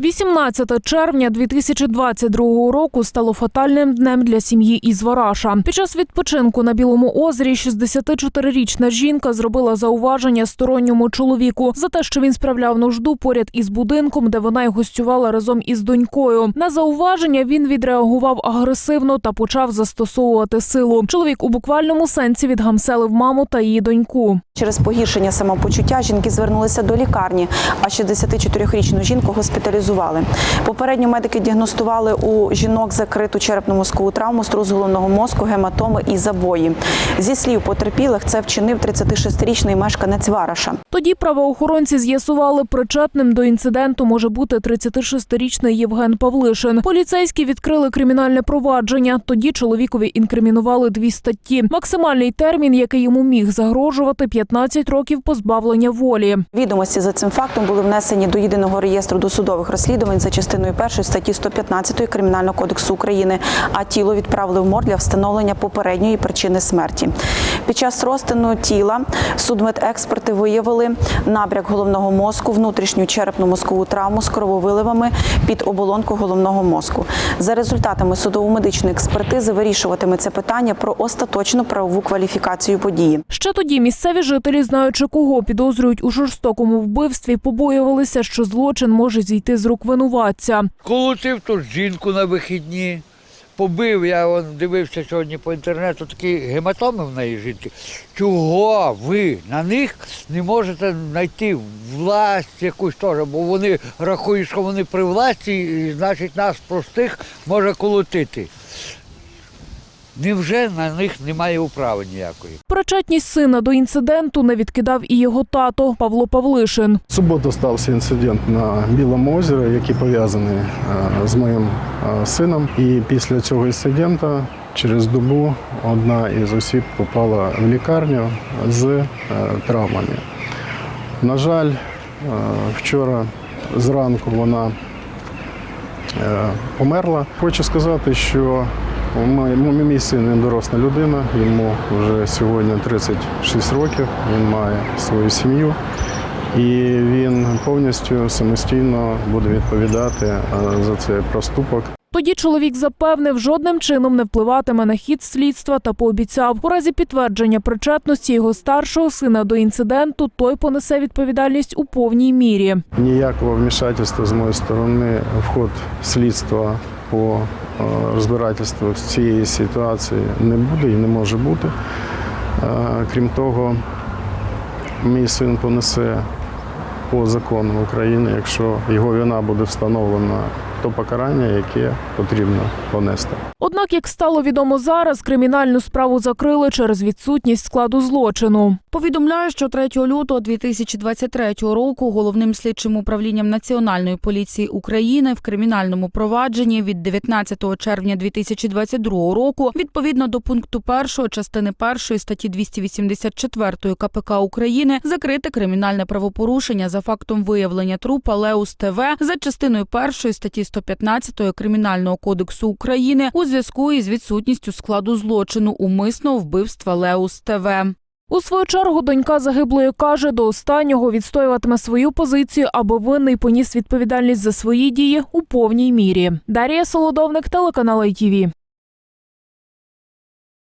18 червня 2022 року стало фатальним днем для сім'ї із Вараша. Під час відпочинку на Білому озері 64-річна жінка зробила зауваження сторонньому чоловіку за те, що він справляв нужду поряд із будинком, де вона й гостювала разом із донькою. На зауваження він відреагував агресивно та почав застосовувати силу. Чоловік у буквальному сенсі відгамселив маму та її доньку. Через погіршення самопочуття жінки звернулися до лікарні, а 64-річну жінку госпіталізували. Попередньо медики діагностували у жінок закриту черепно-мозкову травму, струс головного мозку, гематоми і забої. Зі слів потерпілих, це вчинив 36-річний мешканець Вараша. Тоді правоохоронці з'ясували, причетним до інциденту може бути 36-річний Євген Павлишин. Поліцейські відкрили кримінальне провадження. Тоді чоловікові інкримінували дві статті. Максимальний термін, який йому міг загрожувати 15 років позбавлення волі. Відомості за цим фактом були внесені до єдиного реєстру досудових розслідувань за частиною першої статті 115 Кримінального кодексу України, а тіло відправили в мор для встановлення попередньої причини смерті. Під час розтину тіла судмедексперти виявили набряк головного мозку, внутрішню черепно-мозкову травму з крововиливами під оболонку головного мозку. За результатами судово-медичної експертизи вирішуватиметься питання про остаточну правову кваліфікацію події. Ще тоді місцеві жителі, знаючи кого підозрюють у жорстокому вбивстві, побоювалися, що злочин може зійти з рук винуватця. Колотив тут жінку на вихідні, побив, я он, дивився сьогодні по інтернету, такі гематоми в неї жінки. Чого ви на них не можете знайти власть якусь теж, бо вони рахують, що вони при власті, і значить нас простих може колотити. Невже на них немає управи ніякої? Причетність сина до інциденту не відкидав і його тато Павло Павлишин. Суботу стався інцидент на Білому озері, який пов'язаний е, з моїм е, сином. І після цього інциденту через добу одна із осіб попала в лікарню з е, травмами. На жаль, вчора зранку вона померла. Хочу сказати, що мій- мій син він доросла людина, йому вже сьогодні 36 років, він має свою сім'ю. І він повністю самостійно буде відповідати е, за цей проступок. Тоді чоловік запевнив, жодним чином не впливатиме на хід слідства та пообіцяв, у разі підтвердження причетності його старшого сина до інциденту, той понесе відповідальність у повній мірі. Ніякого вмішательства з моєї сторони в ход слідства по е, розбирательству з цієї ситуації не буде і не може бути. Е, Крім того, мій син понесе по закону України, якщо його вина буде встановлена, то покарання, яке потрібно понести. Однак, як стало відомо зараз, кримінальну справу закрили через відсутність складу злочину. Повідомляю, що 3 лютого 2023 року головним слідчим управлінням Національної поліції України в кримінальному провадженні від 19 червня 2022 року відповідно до пункту 1 частини 1 статті 284 КПК України закрите кримінальне правопорушення за фактом виявлення трупа Леус ТВ за частиною 1 статті 115 Кримінального кодексу України у зв'язку із відсутністю складу злочину умисного вбивства Леус ТВ. У свою чергу донька загиблої каже, до останнього відстоюватиме свою позицію, аби винний поніс відповідальність за свої дії у повній мірі. Дарія Солодовник, телеканал ITV.